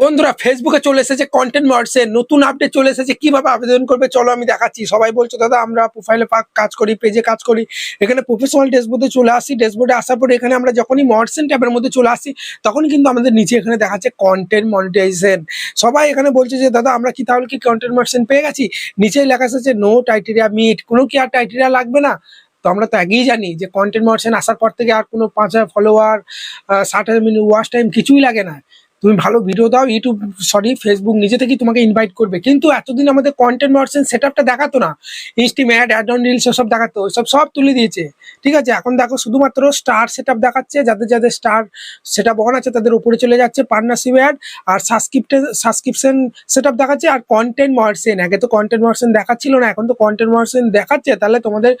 বন্ধুরা ফেসবুকে চলে এসেছে কন্টেন্ট মার্সের নতুন আপডেট চলে এসেছে। কীভাবে আবেদন করবে চলো আমি দেখাচ্ছি। সবাই বলছো, দাদা, আমরা প্রোফাইলে কাজ করি পেজে কাজ করি। এখানে প্রফেশনাল ড্যাশবোর্ডে চলে আসি ড্যাশবোর্ডে আসার পরে এখানে আমরা যখনই মার্সেন ট্যাবের মধ্যে চলে আসি তখন কিন্তু আমাদের নিচে এখানে দেখাচ্ছে কন্টেন্ট মনিটাইজেশন সবাই এখানে বলছে যে, দাদা, আমরা কি তাহলে কি কন্টেন্ট মার্সেন পেয়ে গেছি? নিচেই লেখা এসেছে নো টাইটেরিয়া মিট কোনো কি আর টাইটেরিয়া লাগবে না? তো আমরা তো আগেই জানি যে কন্টেন্ট মার্সেন আসার পর থেকে আর কোনো পাঁচ হাজার ফলোয়ার ষাট হাজার মিনিট ওয়াচ টাইম কিছুই লাগে না। তুমি ভালো ভিডিও দাও ইউটিউব সরি ফেসবুক নিজে থেকেই তোমাকে ইনভাইট করবে। কিন্তু এতদিন আমাদের কন্টেন্ট মার্সেন সেট আপটা দেখাতো না। Instream ad ad on reels সব দেখাতো সব সব তুলে দিয়েছে। ঠিক আছে, এখন দেখো শুধুমাত্র স্টার সেট আপ দেখাচ্ছে, যাদের যাদের স্টার সেট আপ অন আছে তাদের উপরে চলে যাচ্ছে পার্টনারশিপ অ্যাড আর সাবস্ক্রিপ্টে সাবস্ক্রিপশন সেট আপ দেখাচ্ছে, আর কন্টেন্ট মার্সেন আগে তো কন্টেন্ট মার্সেন দেখাচ্ছিল না, এখন তো কন্টেন্ট মার্সেন দেখাচ্ছে, তাহলে তোমাদের,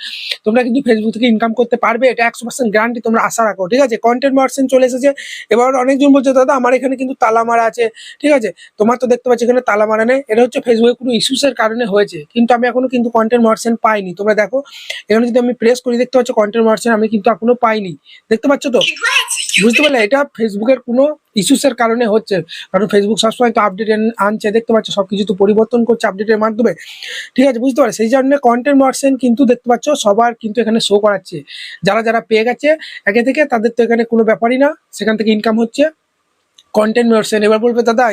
তোমরা কিন্তু ফেসবুক থেকে ইনকাম করতে পারবে, এটা একশো পার্সেন্ট গ্যারান্টি তোমরা আশা রাখো। ঠিক আছে কন্টেন্ট মার্সেন চলে এসেছে। এবার অনেকজন বলছে, দাদা, আমার এখানে কিন্তু তালা মারা আছে, ঠিক আছে? তোমার তো দেখতে পাচ্ছি এখানে তালা মারা নেই। এটা হচ্ছে ফেসবুকে কোনো ইস্যুসের কারণে হয়েছে। কিন্তু আমি এখনও কিন্তু কন্টেন্ট মার্সেন্ট পাইনি। তোমরা দেখো, এখানে যদি আমি প্রেস করি, দেখতে পাচ্ছ কন্টেন্ট মার্সেন্ট আমি কিন্তু এখনও পাইনি। দেখতে পাচ্ছ তো? বুঝতে পারলে এটা ফেসবুকের কোনো ইস্যুসের কারণে হচ্ছে। কারণ ফেসবুক সবসময় তো আপডেট আনছে। দেখতে পাচ্ছ সবকিছু তো পরিবর্তন করছে আপডেটের মাধ্যমে। ঠিক আছে, বুঝতে পারো সেই জন্য কন্টেন্ট মার্সেন্ট কিন্তু দেখতে পাচ্ছ সবার কিন্তু এখানে শো করাচ্ছে। যারা যারা পেয়ে গেছে আগে থেকে তাদের তো এখানে কোনো ব্যাপারই না। সেখান থেকে ইনকাম হচ্ছে। কন্টেন্ট মার্সেন এবার বলবে, দাদা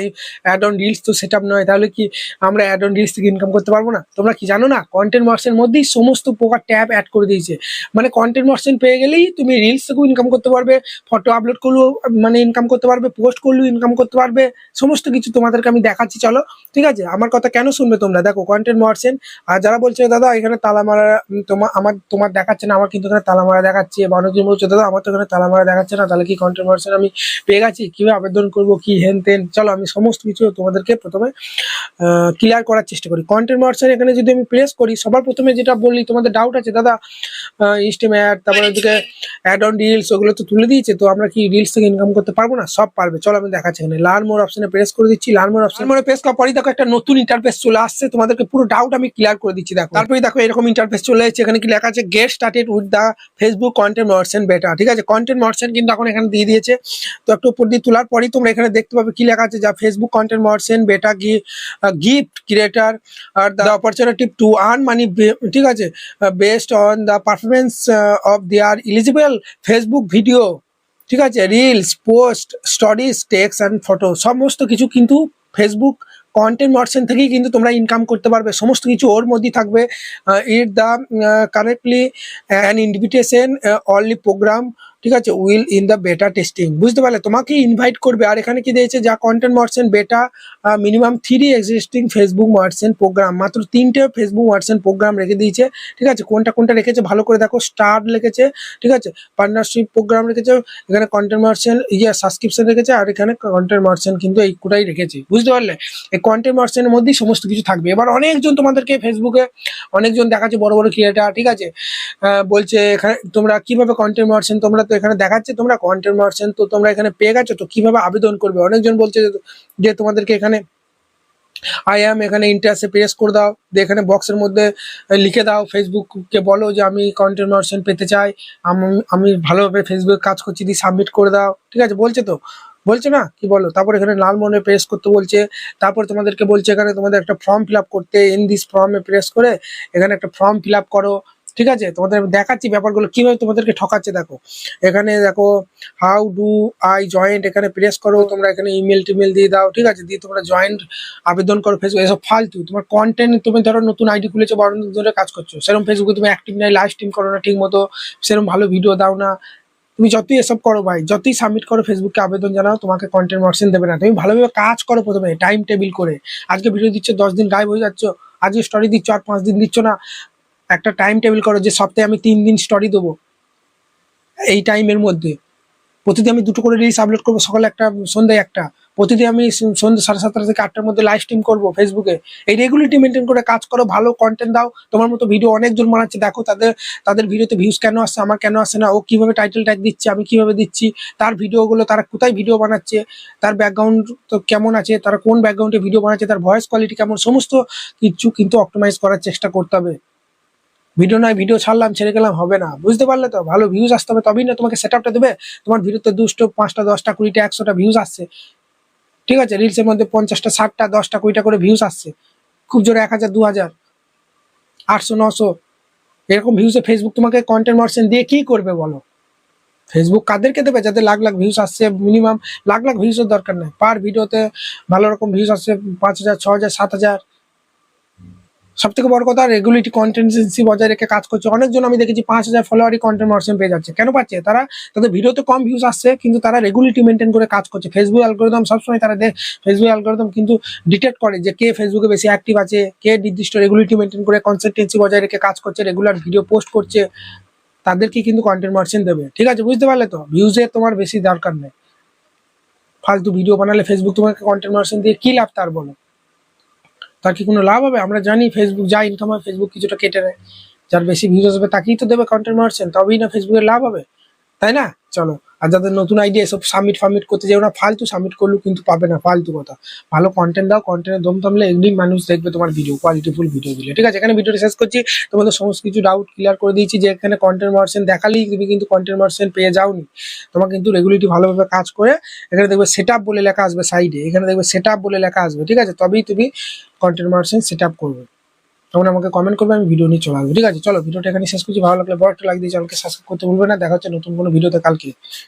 অ্যাড অন রিলস তো সেট নয়, তাহলে কি আমরা অ্যাড অন রিলস থেকে ইনকাম করতে পারব না? তোমরা কি জানো না কন্টেন্ট মার্সের মধ্যেই সমস্ত প্রকার ট্যাব অ্যাড করে দিয়েছে। মানে কন্টেন্ট মার্সেন পেয়ে গেলেই তুমি রিলস থেকেও ইনকাম করতে পারবে ফটো আপলোড করলেও মানে ইনকাম করতে পারবে পোস্ট করলেও ইনকাম করতে পারবে, সমস্ত কিছু তোমাদেরকে আমি দেখাচ্ছি, চলো, ঠিক আছে? আমার কথা কেন শুনবে তোমরা? দেখো কন্টেন্ট মার্সেন আর যারা বলছে, দাদা, এখানে তালা মারা তোমার আমার, তোমার দেখাচ্ছে না, আমার কিন্তু এখানে তালা মারা দেখাচ্ছে বা অনেকজন বলছে, দাদা, আমার তো এখানে তালা মারা দেখাচ্ছে না, তাহলে কি কন্টেন্ট মার্সেন আমি পেয়ে গেছি? কীভাবে আবেদন করব কি হেন তেন চলো আমি সমস্ত কিছু তোমাদেরকে প্রথমে ক্লিয়ার করার চেষ্টা করি। কন্টেন্ট মার্সেন এখানে যদি আমি প্রেস করি সবার প্রথমে যেটা বললি তোমাদের ডাউট আছে দাদা ইনস্টেম অ্যাড তারপরে ওদিকে অ্যাড অন রিলস ওগুলো তো তুলে দিয়েছে তো আমরা কি রিলস থেকে ইনকাম করতে পারব না? সব পারবে। চলো আমি দেখাচ্ছি এখানে। লার্ন মোর অপশনে প্রেস করে দিচ্ছি। লার্ন মোর অপশন মোড়ে প্রেস করার পরেই দেখো একটা নতুন ইন্টারফেস চলে আসছে তোমাদেরকে পুরো ডাউট আমি ক্লিয়ার করে দিচ্ছি দেখো। তারপরে দেখো এরকম ইন্টারফেস চলে এসেছে এখানে কি লেখা আছে get started with the Facebook content merchant beta ঠিক আছে কন্টেন্ট মার্সেন্ট কিন্তু এখন এখানে দিয়ে দিয়েছে তো একটু উপর দিয়ে তোলার পরেই তোমরা এখানে দেখতে পাবে কি লেখা আছে, যা Facebook content merchant beta gift creator R the opportunity to earn money ঠিক আছে? Based on the performance of their eligible Facebook video ঠিক আছে? Reels post stories text and photo সমস্ত কিছু কিন্তু ফেসবুক কন্টেন্ট মার্সেন্ট থেকেই কিন্তু তোমরা ইনকাম করতে পারবে। সমস্ত কিছু ওর মধ্যেই থাকবে। It the correctly an invitation only program ঠিক আছে will in the beta testing বুঝতে পারলে? তোমাকে ইনভাইট করবে। আর এখানে কি দিয়েছে? যা content merchant beta minimum three existing Facebook merchant program মাত্র তিনটে ফেসবুক মার্সেন্ট প্রোগ্রাম রেখে দিয়েছে। ঠিক আছে? কোনটা কোনটা রেখেছে? ভালো করে দেখো। স্টার লিখেছে। ঠিক আছে? পার্টনারশিপ প্রোগ্রাম রেখেছে। এখানে কন্টেন্ট মার্সেন্ট ইয়ে সাবস্ক্রিপশন রেখেছে। আর এখানে কন্টেন্ট মার্সেন্ট কিন্তু এই কোটাই রেখেছে। বুঝতে পারলে? এই কন্টেন্ট মার্সেন্টের মধ্যেই সমস্ত কিছু থাকবে। এবার অনেকজন তোমাদেরকে ফেসবুকে অনেকজন দেখাচ্ছে বড় বড় ক্রিয়েটার ঠিক আছে? বলছে এখানে তোমরা কীভাবে কন্টেন্ট মার্সেন্ট তোমরা তো এখানে দেখাচ্ছে তোমরা কন্টেন্ট মার্সেন্ট তো তোমরা এখানে পেয়ে গেছো, তো কীভাবে আবেদন করবে? অনেকজন বলছে যে- তোমাদেরকে এখানে আই অ্যাম এখানে ইন্টারেস্টে প্রেস করে দাও, দিয়ে এখানে বক্সের মধ্যে লিখে দাও ফেসবুককে বলো যে আমি কন্টেন্ট মার্সেন্ট পেতে চাই, আমি- আমি ভালোভাবে ফেসবুকে কাজ করছি, দিয়ে সাবমিট করে দাও, ঠিক আছে? বলছে তো? বলছে না? কি বলো? তারপর এখানে লাল মনে প্রেস করতে বলছে, তারপর তোমাদেরকে বলছে এখানে তোমাদের একটা ফর্ম ফিল করতে ইন দিস ফর্মে প্রেস করে, এখানে একটা ফর্ম ফিল করো ঠিক আছে? তোমাদের দেখাচ্ছি ব্যাপারগুলো, কীভাবে তোমাদেরকে ঠকাচ্ছে দেখো। এখানে দেখো হাউ ডু আই জয়েন্ট এখানে প্রেস করো, তোমরা এখানে ইমেল টিমেল দিয়ে দাও, ঠিক আছে? দিয়ে তোমরা জয়েন্ট আবেদন করো ফেসবুক এসব ফালতু। তোমার কন্টেন্ট তুমি ধরো নতুন আইডি খুলেছো বা অনেক ধরে কাজ করছ। সেরকম ফেসবুকে তুমি অ্যাক্টিভ নাই লাইভ স্ট্রিম করো না ঠিক মতো সেরকম ভালো ভিডিও দাও না। তুমি যতই এসব করো ভাই, যতই সাবমিট করো ফেসবুকে আবেদন জানাও, তোমাকে কন্টেন্ট মার্সেন দেবে না। তুমি ভালোভাবে কাজ করো প্রথমে টাইম টেবিল করে। আজকে ভিডিও দিচ্ছ, দশ দিন গায়েব হয়ে যাচ্ছ, আজকে স্টোরি দিচ্ছ, আর পাঁচ দিন দিচ্ছ না। একটা টাইম টেবিল করো যে সপ্তাহে আমি তিন দিন স্টোরি দেবো। এই টাইমের মধ্যে। প্রতিদিন আমি দুটো করে রিলস আপলোড করব, সকালে একটা, সন্ধ্যায় একটা। প্রতিদিন আমি সন্ধ্যে সাড়ে সাতটা থেকে আটটার মধ্যে লাইভ স্ট্রিম করব ফেসবুকে এই রেগুলারিটি মেনটেন করে কাজ করো, ভালো কন্টেন্ট দাও। তোমার মতো ভিডিও অনেকজন বানাচ্ছে। দেখো তাদের তাদের ভিডিওতে ভিউজ কেন আসছে, আমার কেন আসছে না, ও কীভাবে টাইটেল ট্যাগ দিচ্ছে, আমি কীভাবে দিচ্ছি, তার ভিডিওগুলো তারা কোথায় ভিডিও বানাচ্ছে, তার ব্যাকগ্রাউন্ড তো কেমন আছে, তারা কোন ব্যাকগ্রাউন্ডে ভিডিও বানাচ্ছে, তার ভয়েস কোয়ালিটি কেমন, সমস্ত কিছু কিন্তু অপটিমাইজ করার চেষ্টা করতে হবে। ভিডিও নয় ভিডিও ছাড়লাম, ছেড়ে গেলাম, হবে না। বুঝতে পারলে তো? ভালো ভিউজ আসতে হবে, তবেই না তোমাকে সেট আপটা দেবে। তোমার ভিডিওতে দুশো পাঁচটা, দশটা, কুড়িটা, একশোটা ভিউজ আসছে। ঠিক আছে? রিলসের মধ্যে পঞ্চাশটা, ষাটটা, দশটা, কুড়িটা করে ভিউজ আসছে। খুব জোরে এক হাজার, দু হাজার, আটশো, নশো। এরকম ভিউসে ফেসবুক তোমাকে কন্টেন্ট মার্সেন দিয়ে কি করবে বলো? ফেসবুক কাদেরকে দেবে? যাদের লাখ লাখ ভিউস আসছে মিনিমাম লাখ লাখ ভিউসের দরকার নেই। পার ভিডিওতে ভালো রকম ভিউস আসছে, পাঁচ হাজার, ছ হাজার, সাত হাজার। সব থেকে বড় কথা রেগুলেটি কন্টেন্সি বজায় রেখে কাজ করছে। অনেকজন আমি দেখেছি পাঁচ হাজার ফলোয়ারই কন্টেন্ট মার্সেন পেয়ে যাচ্ছে। কেন পাচ্ছে? তারা তাদের ভিডিওতে কম ভিউজ আসছে, কিন্তু তারা রেগুলেটি মেনটেন করে কাজ করছে। ফেসবুক অ্যালগোরিদম সবসময় তারা ফেসবুক অ্যালগোরিদম কিন্তু ডিটেক্ট করে যে কে ফেসবুকে বেশি অ্যাক্টিভ আছে, কে নির্দিষ্ট রেগুলেটি মেনটেন করে কনসিস্টেন্সি বজায় রেখে কাজ করছে রেগুলার ভিডিও পোস্ট করছে, তাদেরকে কিন্তু কন্টেন্ট মার্সেন দেবে। ঠিক আছে, বুঝতে পারলে তো? ভিউজে তোমার বেশি দরকার নেই। ফালতু ভিডিও বানালে ফেসবুক তোমাকে কন্টেন্ট মার্সেন দিয়ে কি লাভ তার বলো? তার কি কোনো লাভ হবে? আমরা জানি ফেসবুক যা ইনকাম হয় ফেসবুক কিছুটা কেটে নেয়। যার বেশি ভিউজ আসবে, তাকেই তো দেবে কন্টেন্ট মারছেন তবেই না ফেসবুকের লাভ হবে? তাই না? চলো। আর যাদের নতুন আইডিয়া এসব সাবমিট ফাবমিট করতে যাও ওরা ফালতু সাবমিট করলেও কিন্তু পাবে না, ফালতু কথা। ভালো কন্টেন্ট দাও কন্টেন্টের দম থামলে এমনি মানুষ দেখবে তোমার ভিডিও কোয়ালিটিফুল ভিডিও দিলে ঠিক আছে, এখানে ভিডিওটা শেষ করছি। তোমাদের সমস্ত কিছু ডাউট ক্লিয়ার করে দিয়েছি যে এখানে কন্টেন্ট মার্সেন দেখালেই তুমি কিন্তু কন্টেন্ট মার্সেন পেয়ে যাওনি। তোমার কিন্তু রেগুলেটি ভালোভাবে কাজ করে এখানে দেখবে সেট বলে লেখা আসবে সাইডে এখানে দেখবে সেট বলে লেখা আসবে। ঠিক আছে, তবেই তুমি কন্টেন্ট মার্সেন সেট আপ করবে। তখন আমাকে কমেন্ট করবে, আমি ভিডিও নিয়ে চলে আসব। ঠিক আছে, চলো ভিডিওটা এখানে শেষ করছি। ভালো লাগলে বড় একটা লাইক দিয়ে চ্যানেলকে সাবস্ক্রাইব করতে ভুলবে না। দেখা হচ্ছে নতুন কোনো ভিডিওতে কালকে।